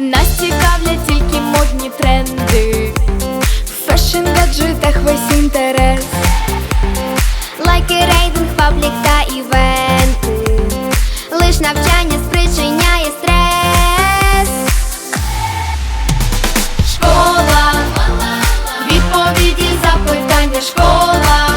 Нас цікавлять тільки модні тренди, в фешн гаджетах весь інтерес, лайки, рейдинг, паблік та івенти, лиш навчання спричиняє стрес. Школа, відповіді запитання школа.